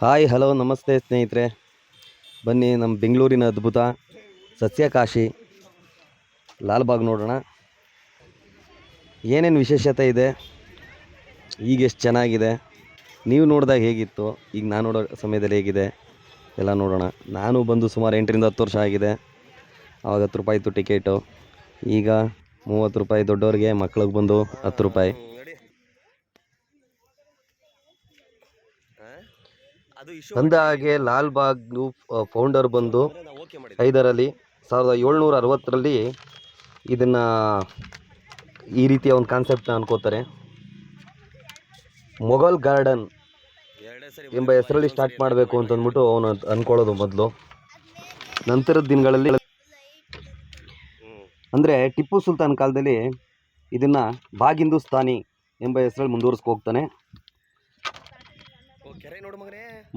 Hi, hello, ನಮಸ್ತೆ ಸ್ನೇಹಿತರೆ. ಬನ್ನಿ ನಮ್ಮ ಬೆಂಗಳೂರಿನ ಅದ್ಭುತ ಸಸ್ಯಕಾಶಿ ಲಾಲ್ಬಾಗ್ ನೋಡೋಣ. ಏನೇನು ವಿಶೇಷತೆ ಇದೆ? ಈಗ ಎಷ್ಟು ಚೆನ್ನಾಗಿದೆ? ನೀವು ನೋಡಿದಾಗ ಹೇಗಿತ್ತು? ಈಗ ನಾನು ನೋಡೋ ಸಮಯದಲ್ಲಿ ಹೇಗಿದೆ? ಎಲ್ಲ ನೋಡೋಣ. ನಾನು ಬಂದು ಸುಮಾರು ಎಂಟರಿಂದ ಹತ್ತು ವರ್ಷ ಆಗಿದೆ. ಆವಾಗ ಹತ್ತು ರೂಪಾಯಿ ಇತ್ತು ಟಿಕೆಟು. ಈಗ ಮೂವತ್ತು ರೂಪಾಯಿ ದೊಡ್ಡವ್ರಿಗೆ, ಮಕ್ಳಿಗೆ ಬಂದು ಹತ್ತು ರೂಪಾಯಿ. ಅಂದ ಹಾಗೆ ಲಾಲ್ ಲಾಲ್ಬಾಗ್ ಫೌಂಡರ್ ಬಂದು ಐದರಲ್ಲಿ ಸಾವಿರದ ಏಳ್ನೂರ ಅರವತ್ತರಲ್ಲಿ ಇದನ್ನು ಈ ರೀತಿಯ ಒಂದು ಕಾನ್ಸೆಪ್ಟ್ನ ಅನ್ಕೋತಾರೆ. ಮೊಘಲ್ ಗಾರ್ಡನ್ ಎಂಬ ಹೆಸರಲ್ಲಿ ಸ್ಟಾರ್ಟ್ ಮಾಡಬೇಕು ಅಂತ ಅಂದ್ಬಿಟ್ಟು ಅವನು ಅಂದ್ಕೊಳ್ಳೋದು ಮೊದಲು. ನಂತರದ ದಿನಗಳಲ್ಲಿ ಅಂದರೆ ಟಿಪ್ಪು ಸುಲ್ತಾನ್ ಕಾಲದಲ್ಲಿ ಇದನ್ನು ಬಾಗ್ ಹಿಂದೂಸ್ತಾನಿ ಎಂಬ ಹೆಸರಲ್ಲಿ ಮುಂದುವರಿಸ್ಕೊ ಹೋಗ್ತಾನೆ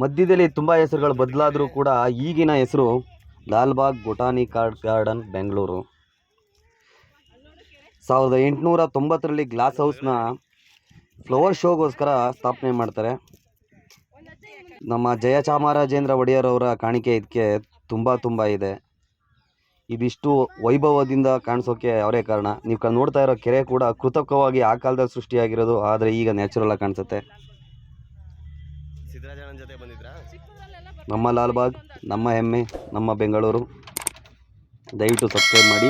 ಮಧ್ಯದಲ್ಲಿ ತುಂಬ ಹೆಸರುಗಳು ಬದಲಾದರೂ ಕೂಡ ಈಗಿನ ಹೆಸರು ಲಾಲ್ಬಾಗ್ ಬೊಟಾನಿಕಲ್ ಗಾರ್ಡನ್, ಬೆಂಗಳೂರು. ಸಾವಿರದ ಎಂಟುನೂರ ತೊಂಬತ್ತರಲ್ಲಿ ಗ್ಲಾಸ್ ಹೌಸ್ನ ಫ್ಲವರ್ ಶೋಗೋಸ್ಕರ ಸ್ಥಾಪನೆ ಮಾಡ್ತಾರೆ. ನಮ್ಮ ಜಯಚಾಮರಾಜೇಂದ್ರ ಒಡೆಯರ್ ಅವರ ಕಾಣಿಕೆ ಇದಕ್ಕೆ ತುಂಬ ತುಂಬ ಇದೆ. ಇದಿಷ್ಟು ವೈಭವದಿಂದ ಕಾಣಿಸೋಕೆ ಅವರೇ ಕಾರಣ. ನೀವು ನೋಡ್ತಾ ಇರೋ ಕೆರೆ ಕೂಡ ಕೃತಕವಾಗಿ ಆ ಕಾಲದಲ್ಲಿ ಸೃಷ್ಟಿಯಾಗಿರೋದು, ಆದರೆ ಈಗ ನ್ಯಾಚುರಲ್ ಆಗಿ ಕಾಣಿಸುತ್ತೆ. ನಮ್ಮ ಲಾಲ್ಬಾಗ್ ನಮ್ಮ ಹೆಮ್ಮೆ ನಮ್ಮ ಬೆಂಗಳೂರು. ದಯವಿಟ್ಟು ಸಬ್ಸ್ಕ್ರೈಬ್ ಮಾಡಿ.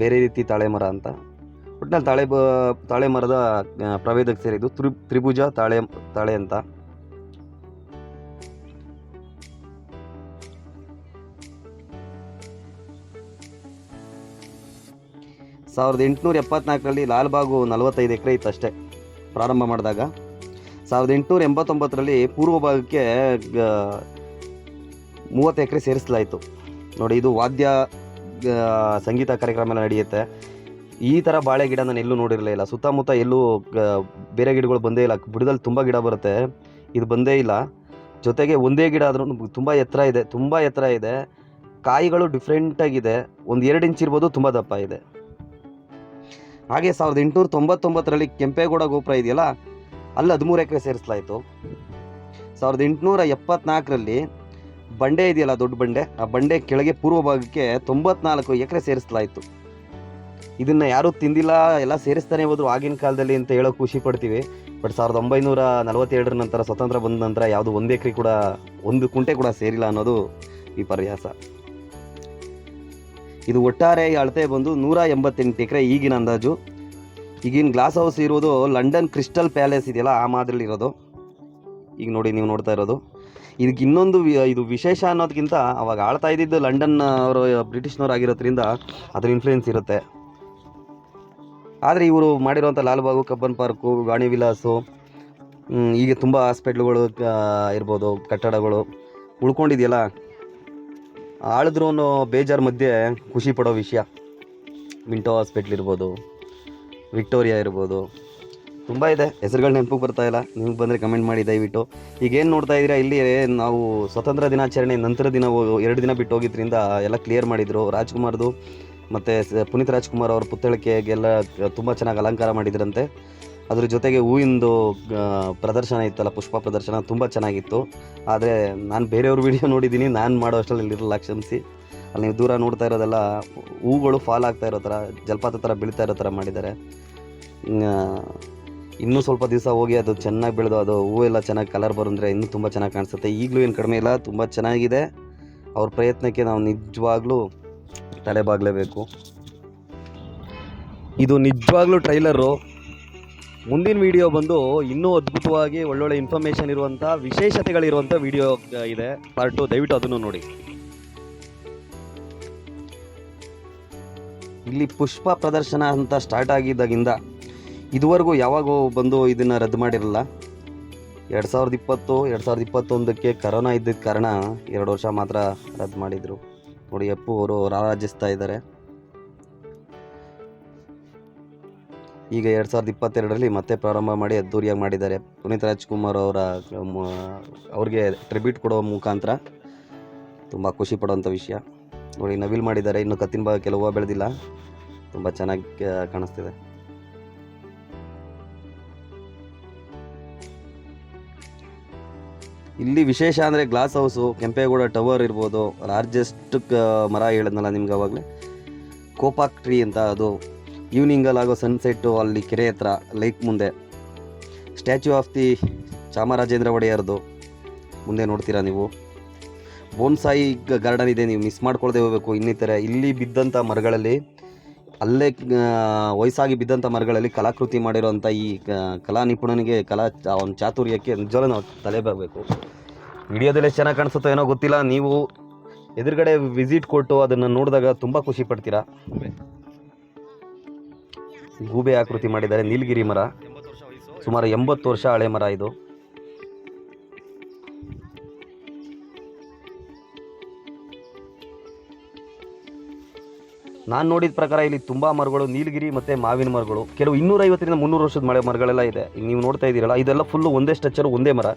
ಬೇರೆ ರೀತಿ ತಾಳೆ ಮರ ಅಂತ. ಒಟ್ಟಿನಲ್ಲಿ ತಾಳೆ ಬ ತಾಳೆ ಮರದ ಪ್ರಭೇದಕ್ಕೆ ಸೇರಿದ್ದು ತ್ರಿ, ತ್ರಿಭುಜ ತಾಳೆ ತಾಳೆ ಅಂತ. ಸಾವಿರದ ಎಂಟುನೂರ ಎಪ್ಪತ್ನಾಲ್ಕರಲ್ಲಿ ಲಾಲ್ಬಾಗು ನಲವತ್ತೈದು ಎಕರೆ ಇತ್ತು ಅಷ್ಟೇ ಪ್ರಾರಂಭ ಮಾಡಿದಾಗ. ಸಾವಿರದ ಎಂಟುನೂರ ಎಂಬತ್ತೊಂಬತ್ತರಲ್ಲಿ ಪೂರ್ವ ಭಾಗಕ್ಕೆ ಮೂವತ್ತು ಎಕರೆ ಸೇರಿಸಲಾಯಿತು. ನೋಡಿ, ಇದು ವಾದ್ಯ ಸಂಗೀತ ಕಾರ್ಯಕ್ರಮ ಎಲ್ಲ ನಡೆಯುತ್ತೆ. ಈ ಥರ ಬಾಳೆ ಗಿಡ ನಾನು ಎಲ್ಲೂ ನೋಡಿರಲಿಲ್ಲ ಸುತ್ತಮುತ್ತ ಎಲ್ಲೂ ಬೇರೆ ಗಿಡಗಳು ಬಂದೇ ಇಲ್ಲ. ಬುಡದಲ್ಲಿ ತುಂಬ ಗಿಡ ಬರುತ್ತೆ. ಇದು ಬಂದೇ ಇಲ್ಲ. ಜೊತೆಗೆ ಒಂದೇ ಗಿಡ ಆದ್ರೂ ತುಂಬ ಎತ್ತರ ಇದೆ. ತುಂಬ ಎತ್ತರ ಇದೆ. ಕಾಯಿಗಳು ಡಿಫ್ರೆಂಟಾಗಿದೆ ಒಂದು ಎರಡು ಇಂಚ್ ಇರ್ಬೋದು ತುಂಬ ದಪ್ಪ ಇದೆ. ಹಾಗೆ ಸಾವಿರದ ಎಂಟುನೂರ ತೊಂಬತ್ತೊಂಬತ್ತರಲ್ಲಿ ಕೆಂಪೇಗೌಡ ಗೋಪುರ ಇದೆಯಲ್ಲ, ಅಲ್ಲಿ ಹದಿಮೂರು ಎಕರೆ ಸೇರಿಸಲಾಯಿತು. ಸಾವಿರದ ಎಂಟುನೂರ ಎಪ್ಪತ್ನಾಲ್ಕರಲ್ಲಿ ಬಂಡೆ ಇದೆಯಲ್ಲ, ದೊಡ್ಡ ಬಂಡೆ, ಆ ಬಂಡೆ ಕೆಳಗೆ ಪೂರ್ವ ಭಾಗಕ್ಕೆ ತೊಂಬತ್ನಾಲ್ಕು ಎಕರೆ ಸೇರಿಸಲಾಯಿತು. ಇದನ್ನು ಯಾರೂ ತಿಂದಿಲ್ಲ, ಎಲ್ಲ ಸೇರಿಸ್ತಾನೆ ಹೋದ್ರು ಆಗಿನ ಕಾಲದಲ್ಲಿ ಅಂತ ಹೇಳೋ ಖುಷಿ ಪಡ್ತೀವಿ. ಬಟ್ ಸಾವಿರದ ಒಂಬೈನೂರ ನಲವತ್ತೆರಡರ ನಂತರ ಸ್ವತಂತ್ರ ಬಂದ ನಂತರ ಯಾವುದು ಒಂದು ಎಕರೆ ಕೂಡ, ಒಂದು ಕುಂಟೆ ಕೂಡ ಸೇರಿಲ್ಲ ಅನ್ನೋದು ವಿಪರ್ಯಾಸ. ಇದು ಒಟ್ಟಾರೆ ಅಳತೆ ಬಂದು ನೂರ ಎಂಬತ್ತೆಂಟು ಎಕರೆ ಈಗಿನ ಅಂದಾಜು. ಈಗಿನ ಗ್ಲಾಸ್ ಹೌಸ್ ಇರೋದು ಲಂಡನ್ ಕ್ರಿಸ್ಟಲ್ ಪ್ಯಾಲೇಸ್ ಇದೆಯಲ್ಲ, ಆ ಮಾದರಿಲಿ ಇರೋದು ಈಗ ನೋಡಿ, ನೀವು ನೋಡ್ತಾ ಇರೋದು. ಇದಕ್ಕೆ ಇನ್ನೊಂದು ಇದು ವಿಶೇಷ ಅನ್ನೋದಕ್ಕಿಂತ ಅವಾಗ ಆಳ್ತಾ ಇದ್ದಿದ್ದು ಲಂಡನ್ ಅವರು, ಬ್ರಿಟಿಷ್ನವ್ರು ಆಗಿರೋದ್ರಿಂದ ಅದ್ರ ಇನ್ಫ್ಲೂಯೆನ್ಸ್ ಇರುತ್ತೆ. ಆದರೆ ಇವರು ಮಾಡಿರುವಂಥ ಲಾಲ್ಬಾಗು, ಕಬ್ಬನ್ ಪಾರ್ಕು ಗಾಣಿ ವಿಲಾಸು ಹೀಗೆ ತುಂಬ ಹಾಸ್ಪಿಟ್ಲ್ಗಳು ಇರ್ಬೋದು, ಕಟ್ಟಡಗಳು ಉಳ್ಕೊಂಡಿದೆಯಲ್ಲ, ಆಳಿದ್ರು ಬೇಜಾರು ಮಧ್ಯೆ ಖುಷಿ ಪಡೋ ವಿಷಯ. ಮಿಂಟೋ ಹಾಸ್ಪಿಟ್ಲ್ ಇರ್ಬೋದು, ವಿಕ್ಟೋರಿಯಾ ಇರ್ಬೋದು ತುಂಬ ಇದೆ. ಹೆಸರುಗಳು ನೆನಪಿಗೆ ಬರ್ತಾ ಇಲ್ಲ. ನಿಮ್ಗೆ ಬಂದರೆ ಕಮೆಂಟ್ ಮಾಡಿ ದಯವಿಟ್ಟು. ಈಗ ಏನು ನೋಡ್ತಾ ಇದ್ದೀರಾ? ಇಲ್ಲಿ ನಾವು ಸ್ವತಂತ್ರ ದಿನಾಚರಣೆ, ನಂತರ ದಿನ ಎರಡು ದಿನ ಬಿಟ್ಟು ಹೋಗಿದ್ರಿಂದ ಎಲ್ಲ ಕ್ಲಿಯರ್ ಮಾಡಿದರು. ರಾಜ್ಕುಮಾರ್ದು ಮತ್ತು ಪುನೀತ್ ರಾಜ್ಕುಮಾರ್ ಅವ್ರ ಪುತ್ಥಳಿಕೆಗೆಲ್ಲ ತುಂಬ ಚೆನ್ನಾಗಿ ಅಲಂಕಾರ ಮಾಡಿದ್ರಂತೆ. ಅದ್ರ ಜೊತೆಗೆ ಹೂವಿಂದು ಪ್ರದರ್ಶನ ಇತ್ತಲ್ಲ, ಪುಷ್ಪ ಪ್ರದರ್ಶನ ತುಂಬ ಚೆನ್ನಾಗಿತ್ತು. ಆದರೆ ನಾನು ಬೇರೆಯವ್ರ ವಿಡಿಯೋ ನೋಡಿದ್ದೀನಿ. ನಾನು ಮಾಡೋ ಅಷ್ಟರಲ್ಲಿ ಇರಲಿಲ್ಲ ಕ್ಷಮಿಸಿ ಅಲ್ಲಿ ನೀವು ದೂರ ನೋಡ್ತಾ ಇರೋದೆಲ್ಲ ಹೂಗಳು ಫಾಲ್ ಆಗ್ತಾ ಇರೋ ಥರ, ಜಲಪಾತ ಥರ ಬೀಳ್ತಾ ಇರೋ ಥರ ಮಾಡಿದ್ದಾರೆ. ಇನ್ನು ಸ್ವಲ್ಪ ದಿವಸ ಹೋಗಿ ಅದು ಚೆನ್ನಾಗಿ ಬೆಳೆದು ಅದು ಹೂವೆಲ್ಲ ಚೆನ್ನಾಗಿ ಕಲರ್ ಬರೋಂದ್ರೆ ಇನ್ನೂ ತುಂಬ ಚೆನ್ನಾಗಿ ಕಾಣಿಸುತ್ತೆ. ಈಗಲೂ ಏನು ಕಡಿಮೆ ಇಲ್ಲ, ತುಂಬ ಚೆನ್ನಾಗಿದೆ. ಅವ್ರ ಪ್ರಯತ್ನಕ್ಕೆ ನಾವು ನಿಜವಾಗ್ಲೂ ತಲೆಬಾಗಲೇಬೇಕು. ಇದು ನಿಜವಾಗ್ಲೂ ಟ್ರೈಲರು ಮುಂದಿನ ವಿಡಿಯೋ ಬಂದು ಇನ್ನೂ ಅದ್ಭುತವಾಗಿ ಒಳ್ಳೊಳ್ಳೆ ಇನ್ಫಾರ್ಮೇಷನ್ ಇರುವಂಥ ವಿಶೇಷತೆಗಳಿರುವಂಥ ವಿಡಿಯೋ ಇದೆ. ಪಾರ್ಟ್ ದಯವಿಟ್ಟು ಅದನ್ನು ನೋಡಿ. ಇಲ್ಲಿ ಪುಷ್ಪ ಪ್ರದರ್ಶನ ಅಂತ ಸ್ಟಾರ್ಟ್ ಆಗಿದ್ದಾಗಿಂದ ಇದುವರೆಗೂ ಯಾವಾಗ ಬಂದು ಇದನ್ನು ರದ್ದು ಮಾಡಿರಲ್ಲ ಎರಡು ಸಾವಿರದ ಇಪ್ಪತ್ತು, ಎರಡು ಸಾವಿರದ ಇಪ್ಪತ್ತೊಂದಕ್ಕೆ ಕರೋನಾ ಇದ್ದಿದ್ದ ಕಾರಣ ಎರಡು ವರ್ಷ ಮಾತ್ರ ರದ್ದು ಮಾಡಿದರು. ನೋಡಿ, ಅಪ್ಪು ಅವರು ರಾರಾಜಿಸ್ತಾ ಇದ್ದಾರೆ. ಈಗ ಎರಡು ಸಾವಿರದ ಇಪ್ಪತ್ತೆರಡರಲ್ಲಿ ಮತ್ತೆ ಪ್ರಾರಂಭ ಮಾಡಿ ಅದ್ದೂರಿಯಾಗಿ ಮಾಡಿದ್ದಾರೆ. ಪುನೀತ್ ರಾಜ್ಕುಮಾರ್ ಅವರ ಅವ್ರಿಗೆ ಟ್ರಿಬ್ಯೂಟ್ ಕೊಡೋ ಮುಖಾಂತರ ತುಂಬ ಖುಷಿ ಪಡುವಂಥ ವಿಷಯ. ನೋಡಿ, ನವಿಲ್ ಮಾಡಿದ್ದಾರೆ. ಇನ್ನು ಕತ್ತಿನ ಭಾಗ ಕೆಲವು ಬೆಳೆದಿಲ್ಲ. ತುಂಬ ಚೆನ್ನಾಗಿ ಕಾಣಿಸ್ತಿದೆ. ಇಲ್ಲಿ ವಿಶೇಷ ಅಂದರೆ ಗ್ಲಾಸ್ ಹೌಸು ಕೆಂಪೇಗೌಡ ಟವರ್ ಇರ್ಬೋದು ಲಾರ್ಜೆಸ್ಟ್ ಮರ ಹೇಳಿದ್ನಲ್ಲ ನಿಮ್ಗೆ ಅವಾಗಲೇ? ಕೋಪಾಕ್ ಟ್ರೀ ಅಂತ ಅದು. ಈವ್ನಿಂಗಲ್ಲಿ ಆಗೋ ಸನ್ಸೆಟ್ಟು ಅಲ್ಲಿ ಕೆರೆ ಹತ್ರ ಲೇಕ್ ಮುಂದೆ. ಸ್ಟ್ಯಾಚ್ಯೂ ಆಫ್ ದಿ ಚಾಮರಾಜೇಂದ್ರ ಒಡೆಯರ್ದು. ಮುಂದೆ ನೋಡ್ತೀರಾ ನೀವು? ಬೋನ್ಸಾಯಿ ಗಾರ್ಡನ್ ಇದೆ, ನೀವು ಮಿಸ್ ಮಾಡ್ಕೊಳ್ದೆ ಹೋಗಬೇಕು ಇನ್ನಿತರ. ಇಲ್ಲಿ ಬಿದ್ದಂಥ ಮರಗಳಲ್ಲಿ ಅಲ್ಲೇ ವಯಸ್ಸಾಗಿ ಬಿದ್ದಂಥ ಮರಗಳಲ್ಲಿ ಕಲಾಕೃತಿ ಮಾಡಿರೋಂಥ ಈ ಕಲಾ ನಿಪುಣನಿಗೆ ಕಲಾ ಅವನ ಚಾತುರ್ಯಕ್ಕೆ ನಿಜವಾಗ್ಲೂ ನಾವು ತಲೆ ಬರಬೇಕು ವಿಡಿಯೋದಲ್ಲಿ ಎಷ್ಟು ಚೆನ್ನಾಗಿ ಕಾಣಿಸುತ್ತೋ ಏನೋ ಗೊತ್ತಿಲ್ಲ, ನೀವು ಎದುರುಗಡೆ ವಿಸಿಟ್ ಕೊಟ್ಟು ಅದನ್ನು ನೋಡಿದಾಗ ತುಂಬ ಖುಷಿ ಪಡ್ತೀರಾ? ಗೂಬೆ ಆಕೃತಿ ಮಾಡಿದ್ದಾರೆ, ನೀಲಗಿರಿ ಮರ. ಸುಮಾರು ಎಂಬತ್ತು ವರ್ಷ ಹಳೆ ಮರ ಇದು. ನಾನು ನೋಡಿದ ಪ್ರಕಾರ ಇಲ್ಲಿ ತುಂಬ ಮರಗಳು, ನೀಲಗಿರಿ ಮತ್ತೆ ಮಾವಿನ ಮರಗಳು. ಕೆಲವು ಇನ್ನೂರೈವತ್ತರಿಂದ ಮುನ್ನೂರು ವರ್ಷದ ಮಳೆ ಮರಗಳೆಲ್ಲ ಇದೆ. ನೀವು ನೋಡ್ತಾ ಇದ್ದೀರಲ್ಲ, ಇದೆಲ್ಲ ಫುಲ್ಲು ಒಂದೇ ಸ್ಟ್ರಚರ್ ಒಂದೇ ಮರ.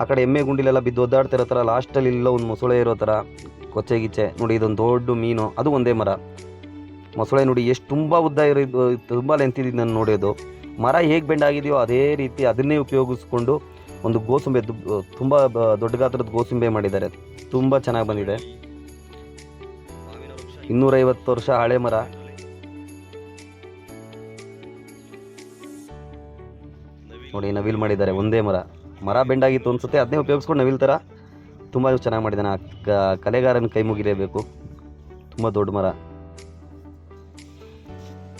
ಆ ಕಡೆ ಎಮ್ಮೆ ಗುಂಡಿಲೆಲ್ಲ ಬಿದ್ದು ಒದ್ದಾಡ್ತಾ ಇರೋ ಥರ ಲಾಸ್ಟಲ್ಲಿ ಇಲ್ಲ ಒಂದು ಮೊಸಳೆ ಇರೋ ಥರ, ಕೊಚ್ಚೆ ಗಿಚ್ಚೆ. ನೋಡಿ, ಇದೊಂದು ದೊಡ್ಡ ಮೀನು, ಅದು ಒಂದೇ ಮರ. ಮೊಸಳೆ ನೋಡಿ, ಎಷ್ಟು ತುಂಬ ಉದ್ದ ಇರೋದು ತುಂಬ ಲೆಂತಿದ್ದು ನಾನು ನೋಡೋದು. ಮರ ಹೇಗೆ ಬೆಂಡ್ ಆಗಿದೆಯೋ ಅದೇ ರೀತಿ ಅದನ್ನೇ ಉಪಯೋಗಿಸ್ಕೊಂಡು ಒಂದು ಗೋಸುಂಬೆ ತುಂಬ ದೊಡ್ಡ ಗಾತ್ರದ ಗೋಸುಂಬೆ ಮಾಡಿದ್ದಾರೆ. ತುಂಬ ಚೆನ್ನಾಗಿ ಬಂದಿದೆ. ಇನ್ನೂರೈವತ್ತು ವರ್ಷ ಹಳೆ ಮರ. ನೋಡಿ, ನವಿಲ್ ಮಾಡಿದ್ದಾರೆ, ಒಂದೇ ಮರ. ಮರ ಬೆಂಡಾಗಿತ್ತು ಅನ್ಸುತ್ತೆ ಅದನ್ನೇ ಉಪಯೋಗಿಸ್ಕೊಂಡು ನವಿಲ್ ಥರ ತುಂಬ ಚೆನ್ನಾಗಿ ಮಾಡಿದ್ದಾನೆ. ಆ ಕಲೆಗಾರನ ಕೈ ಮುಗಿಲೇಬೇಕು. ತುಂಬ ದೊಡ್ಡ ಮರ.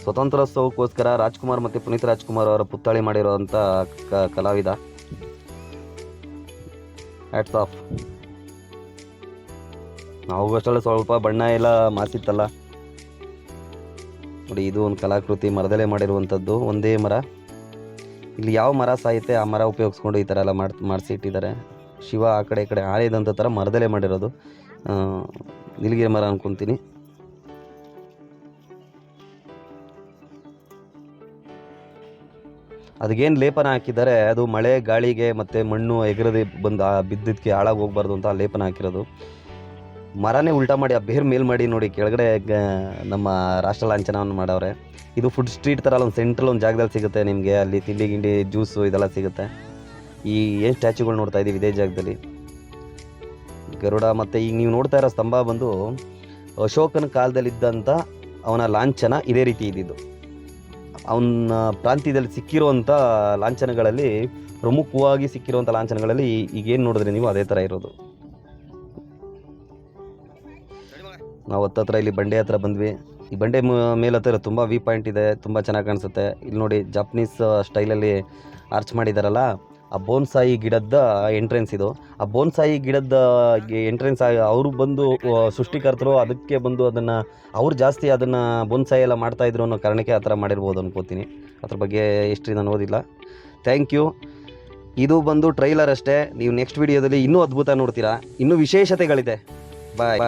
ಸ್ವತಂತ್ರೋತ್ಸವಕ್ಕೋಸ್ಕರ ರಾಜ್ಕುಮಾರ್ ಮತ್ತು ಪುನೀತ್ ರಾಜ್ಕುಮಾರ್ ಅವರ ಪುತ್ಥಳಿ ಮಾಡಿರುವಂಥ ಕಲಾವಿದ. ಆಫ್ ನಾವು ಅಷ್ಟೆಲ್ಲ ಸ್ವಲ್ಪ ಬಣ್ಣ ಎಲ್ಲ ಮಾಸಿತ್ತಲ್ಲ ನೋಡಿ, ಇದು ಒಂದು ಕಲಾಕೃತಿ ಮರದಲ್ಲೇ ಮಾಡಿರುವಂಥದ್ದು, ಒಂದೇ ಮರ. ಇಲ್ಲಿ ಯಾವ ಮರ ಸಾಯುತ್ತೆ, ಆ ಮರ ಉಪಯೋಗಿಸ್ಕೊಂಡು ಈ ಥರ ಎಲ್ಲ ಮಾಡಿ ಮಾಡಿಸಿಟ್ಟಿದ್ದಾರೆ ಶಿವ ಆ ಕಡೆ, ಈ ಕಡೆ ಆಳಿದಂಥ ಥರ ಮರದಲ್ಲೇ ಮಾಡಿರೋದು. ನೀಲಗಿರಿ ಮರ ಅನ್ಕೊತೀನಿ. ಅದಕ್ಕೇನು ಲೇಪನ ಹಾಕಿದ್ದಾರೆ, ಅದು ಮಳೆ, ಗಾಳಿಗೆ ಮತ್ತು ಮಣ್ಣು ಎಗರದೆ ಬಂದು ಬಿದ್ದಿದ್ದಕ್ಕೆ ಹಾಳಾಗಿ ಹೋಗ್ಬಾರ್ದು ಅಂತ ಲೇಪನ ಹಾಕಿರೋದು. ಮರನೇ ಉಲ್ಟಾ ಮಾಡಿ ಆ ಬೇರ್ ಮೇಲ್ ಮಾಡಿ ನೋಡಿ ಕೆಳಗಡೆ ನಮ್ಮ ರಾಷ್ಟ್ರ ಲಾಂಛನವನ್ನು ಮಾಡವ್ರೆ. ಇದು ಫುಡ್ ಸ್ಟ್ರೀಟ್ ಥರ ಒಂದು ಸೆಂಟ್ರಲ್ ಒಂದು ಜಾಗದಲ್ಲಿ ಸಿಗುತ್ತೆ ನಿಮಗೆ, ಅಲ್ಲಿ ತಿಂಡಿ ಗಿಂಡಿ ಜ್ಯೂಸು ಇದೆಲ್ಲ ಸಿಗುತ್ತೆ. ಈ ಏನು ಸ್ಟ್ಯಾಚ್ಯೂಗಳು ನೋಡ್ತಾ ಇದ್ದೀವಿ ಇದೇ ಜಾಗದಲ್ಲಿ. ಗರುಡ ಮತ್ತು ಈಗ ನೀವು ನೋಡ್ತಾ ಇರೋ ಸ್ತಂಭ ಬಂದು ಅಶೋಕನ ಕಾಲದಲ್ಲಿದ್ದಂಥ ಅವನ ಲಾಂಛನ ಇದೇ ರೀತಿ ಇದ್ದಿದ್ದು. ಅವನ ಪ್ರಾಂತ್ಯದಲ್ಲಿ ಸಿಕ್ಕಿರುವಂಥ ಲಾಂಛನಗಳಲ್ಲಿ ಪ್ರಮುಖವಾಗಿ ಸಿಕ್ಕಿರುವಂಥ ಲಾಂಛನಗಳಲ್ಲಿ ಈಗೇನು ನೋಡಿದ್ರೆ ನೀವು ಅದೇ ಥರ ಇರೋದು. ನಾವು ಹತ್ತತ್ರ ಇಲ್ಲಿ ಬಂಡೆ ಹತ್ರ ಬಂದ್ವಿ. ಈ ಬಂಡೆ ಮೇಲೆ ಹತ್ರ ತುಂಬ ವಿ ಪಾಯಿಂಟ್ ಇದೆ, ತುಂಬ ಚೆನ್ನಾಗಿ ಕಾಣಿಸುತ್ತೆ. ಇಲ್ಲಿ ನೋಡಿ ಜಾಪನೀಸ್ ಸ್ಟೈಲಲ್ಲಿ ಆರ್ಚ್ ಮಾಡಿದಾರಲ್ಲ, ಆ ಬೋನ್ಸಾಯಿ ಗಿಡದ ಎಂಟ್ರೆನ್ಸ್ ಇದು. ಆ ಬೋನ್ಸಾಯಿ ಗಿಡದ ಎಂಟ್ರೆನ್ಸ್ ಅವರು ಬಂದು ಸೃಷ್ಟಿಕರ್ತರು ಅದಕ್ಕೆ ಬಂದು ಅದನ್ನು, ಅವ್ರು ಜಾಸ್ತಿ ಅದನ್ನು ಬೋನ್ಸಾಯಿ ಎಲ್ಲ ಮಾಡ್ತಾಯಿದ್ರು ಅನ್ನೋ ಕಾರಣಕ್ಕೆ ಆ ಥರ ಮಾಡಿರ್ಬೋದು ಅನ್ಕೋತೀನಿ. ಅದ್ರ ಬಗ್ಗೆ ಹಿಸ್ಟ್ರಿ ನಾನು ಓದಿಲ್ಲ. ಥ್ಯಾಂಕ್ ಯು ಇದು ಬಂದು ಟ್ರೈಲರ್ ಅಷ್ಟೇ. ನೀವು ನೆಕ್ಸ್ಟ್ ವಿಡಿಯೋದಲ್ಲಿ ಇನ್ನೂ ಅದ್ಭುತ ನೋಡ್ತೀರಾ. ಇನ್ನೂ ವಿಶೇಷತೆಗಳಿದೆ. ಬಾಯ್